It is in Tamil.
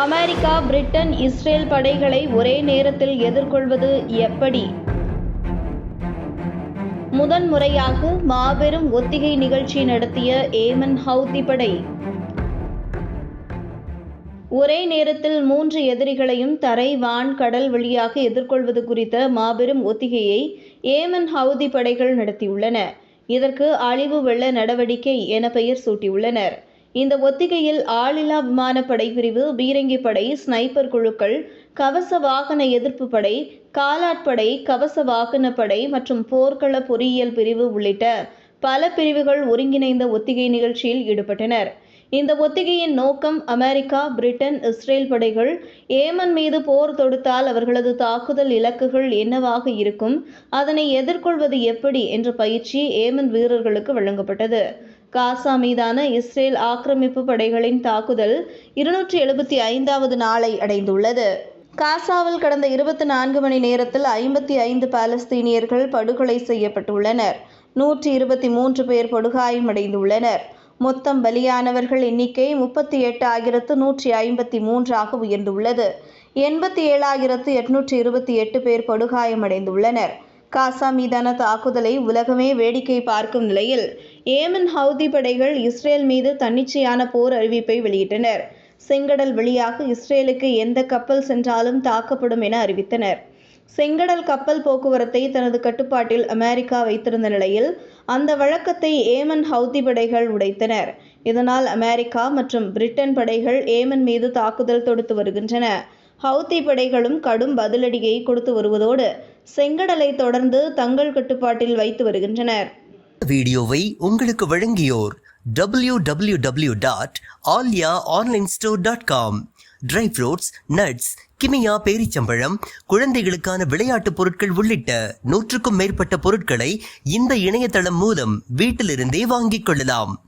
அமெரிக்கா பிரிட்டன் இஸ்ரேல் படைகளை ஒரே நேரத்தில் எதிர்கொள்வது எப்படி? முதன்முறையாக மாபெரும் ஒத்திகை நிகழ்ச்சி நடத்திய ஏமன் ஹவுதி படை. ஒரே நேரத்தில் மூன்று எதிரிகளையும் தரை வான் கடல் வழியாக எதிர்கொள்வது குறித்த மாபெரும் ஒத்திகையை ஏமன் ஹவுதி படைகள் நடத்தியுள்ளன. இதற்கு அழிவு வெள்ள நடவடிக்கை என பெயர் சூட்டியுள்ளனர். இந்த ஒத்திகையில் ஆளில்லா விமானப்படை பிரிவு பீரங்கி படை ஸ்னைப்பர் குழுக்கள் கவச வாகன எதிர்ப்பு படை காலாட்படை கவச வாகன படை மற்றும் போர்க்கள பொறியியல் பிரிவு உள்ளிட்ட பல பிரிவுகள் ஒருங்கிணைந்த ஒத்திகை நிகழ்ச்சியில் ஈடுபட்டனர். இந்த ஒத்திகையின் நோக்கம் அமெரிக்கா பிரிட்டன் இஸ்ரேல் படைகள் ஏமன் மீது போர் தொடுத்தால் அவர்களது தாக்குதல் இலக்குகள் என்னவாக இருக்கும் அதனை எதிர்கொள்வது எப்படி என்ற பயிற்சி ஏமன் வீரர்களுக்கு வழங்கப்பட்டது. காசா மீதான இஸ்ரேல் ஆக்கிரமிப்பு படைகளின் தாக்குதல் இருநூற்றி எழுபத்தி ஐந்தாவது நாளை அடைந்துள்ளது. காசாவில் கடந்த இருபத்தி நான்கு மணி நேரத்தில் ஐம்பத்தி ஐந்து பாலஸ்தீனியர்கள் படுகொலை செய்யப்பட்டுள்ளனர். நூற்றி இருபத்தி மூன்று பேர் படுகாயமடைந்துள்ளனர். மொத்தம் பலியானவர்கள் எண்ணிக்கை முப்பத்தி எட்டு ஆயிரத்து நூற்றி ஐம்பத்தி மூன்றாக உயர்ந்துள்ளது. எண்பத்தி ஏழாயிரத்து எட்நூற்றி இருபத்தி எட்டு பேர் படுகாயமடைந்துள்ளனர். காசா மீதான தாக்குதலை உலகமே வேடிக்கை பார்க்கும் நிலையில் ஏமன் ஹவுதி படைகள் இஸ்ரேல் மீது தன்னிச்சையான போர் அறிவிப்பை வெளியிட்டனர். செங்கடல் வழியாக இஸ்ரேலுக்கு எந்த கப்பல் சென்றாலும் தாக்கப்படும் என அறிவித்தனர். செங்கடல் கப்பல் போக்குவரத்தை தனது கட்டுப்பாட்டில் அமெரிக்கா வைத்திருந்த நிலையில் அந்த வழக்கத்தை ஏமன் ஹவுதி படைகள் உடைத்தனர். இதனால் அமெரிக்கா மற்றும் பிரிட்டன் படைகள் ஏமன் மீது தாக்குதல் தொடுத்து வருகின்றன. ஹவுத்தி படைகளும் கடும் பதிலடியை கொடுத்து வருவதோடு செங்கடலை தொடர்ந்து தங்கள் கட்டுப்பாட்டில் வைத்து வருகின்றனர். வீடியோவை உங்களுக்கு வழங்கியோர் W W W dot Aalya online store dot com dry fruits nuts Kimia பேரிச்சம்பழம் குழந்தைகளுக்கான விளையாட்டுப் பொருட்கள் உள்ளிட்ட நூற்றுக்கும் மேற்பட்ட பொருட்களை இந்த இணையதளம் மூலம் வீட்டிலிருந்தே வாங்கிக் கொள்ளலாம்.